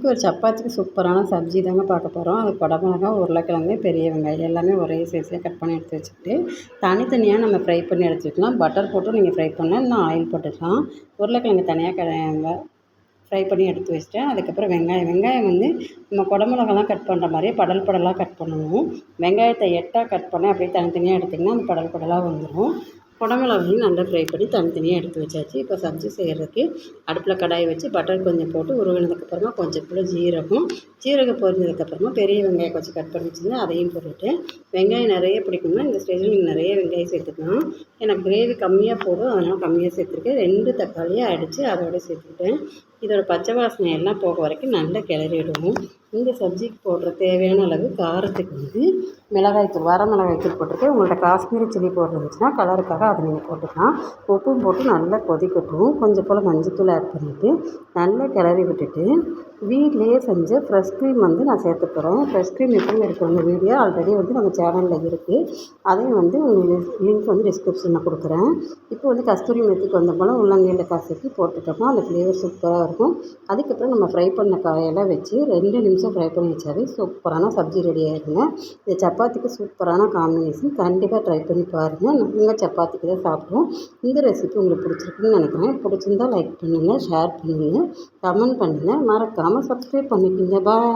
இன்றைக்கி ஒரு சப்பாத்திக்கு சூப்பரான சப்ஜி தாங்க பார்க்க போகிறோம் அது குடமிளகா உருளைக்கிழங்கு பெரிய வெங்காயம் எல்லாமே ஒரே சைஸில் கட் பண்ணி எடுத்து வச்சுக்கிட்டு தனித்தனியாக நம்ம ஃப்ரை பண்ணி எடுத்துக்கலாம். பட்டர் போட்டு நீங்கள் ஃப்ரை பண்ணலாம். இல்லைனா ஆயில் போட்டுக்கலாம். உருளைக்கிழங்கு தனியாக க ஃப்ரை பண்ணி எடுத்து வச்சிட்டேன். அதுக்கப்புறம் வெங்காயம். வெங்காயம் வந்து நம்ம குடமிளகாலாம் கட் பண்ணுற மாதிரியே படல் படலாக கட் பண்ணணும். வெங்காயத்தை எட்டாக கட் பண்ண அப்படியே தனித்தனியாக எடுத்திங்கன்னா அந்த படல் படலாக வந்துடும் குடமிளகையும் நல்லா ஃப்ரை பண்ணி தனித்தனியாக எடுத்து வச்சாச்சு. இப்போ சப்ஜி செய்கிறதுக்கு அடுப்பில் கடாயை வச்சு பட்டர் கொஞ்சம் போட்டு உருவினதுக்கப்புறமா கொஞ்சம் கூட ஜீரகம். ஜீரகம் பொரிஞ்சதுக்கப்புறமா பெரிய வெங்காயம் கொஞ்சம் கட் பண்ணி வச்சுருந்தேன் அதையும் போட்டுவிட்டு வெங்காயம் நிறைய பிடிக்கும்னா இந்த ஸ்டேஜில் நீங்கள் நிறைய வெங்காயம் சேர்த்துக்கலாம். எனக்கு கிரேவி கம்மியாக போடும் அதனால் கம்மியாக சேர்த்துருக்கேன். ரெண்டு தக்காளியாக அடித்து அதோட சேர்த்துக்கிட்டேன். இதோட பச்சை வாசனை எல்லாம் போக வரைக்கும் நல்லா கிளறி விடுவோம் இந்த சப்ஜிக்கு போடுற தேவையான அளவு காரத்துக்கு வந்து மிளகாய்த்தூள் வர மிளகாய்த்தூள் போட்டிருக்கேன். உங்கள்கிட்ட காஷ்மீரி சில்லி போடுறதுச்சுன்னா கலருக்காக அதை நீங்கள் போட்டுக்கலாம். உப்பும் போட்டு நல்லா கொதிக்கட்டும். கொஞ்சம் போல் மஞ்சத்தூள் ஆட் பண்ணிவிட்டு நல்லா கிளறி விட்டுட்டு வீட்லேயே செஞ்ச ஃப்ரெஷ் க்ரீம் வந்து நான் சேர்த்து போகிறேன் ஃப்ரெஷ் க்ரீம் எப்படி எடுக்கணும் வீடியோ ஆல்ரெடி வந்து நம்ம சேனலில் இருக்குது அதையும் வந்து உங்களுக்கு லிங்க் வந்து டிஸ்கிரிப்ஷனில் கொடுக்குறேன். இப்போ வந்து கஸ்தூரி மெத்திக்கு வந்த போல் உள்ளங்கையில் கசக்கி போட்டுட்டோம்னா அந்த ஃப்ளேவர் சூப்பராக இருக்கும். அதுக்கப்புறம் நம்ம ஃப்ரை பண்ண காயெல்லாம் வச்சு ரெண்டு நிமிஷம் ஃப்ரை பண்ணி வச்சாவே சூப்பரான சப்ஜி ரெடி ஆகிடுங்க இது சப்பாத்திக்கு சூப்பரான காம்பினேஷன் கண்டிப்பாக ட்ரை பண்ணி பாருங்கள் நாங்கள் சப்பாத்திக்கு தான் சாப்பிடுவோம். இந்த ரெசிபி உங்களுக்கு பிடிச்சிருக்குன்னு நினைக்கிறேன். பிடிச்சிருந்தா லைக் பண்ணுங்கள் ஷேர் பண்ணுங்கள் கமெண்ட் பண்ணுங்கள் மறக்காமல் சப்ஸ்கிரைப் பண்ணிக்கோங்க. பாய்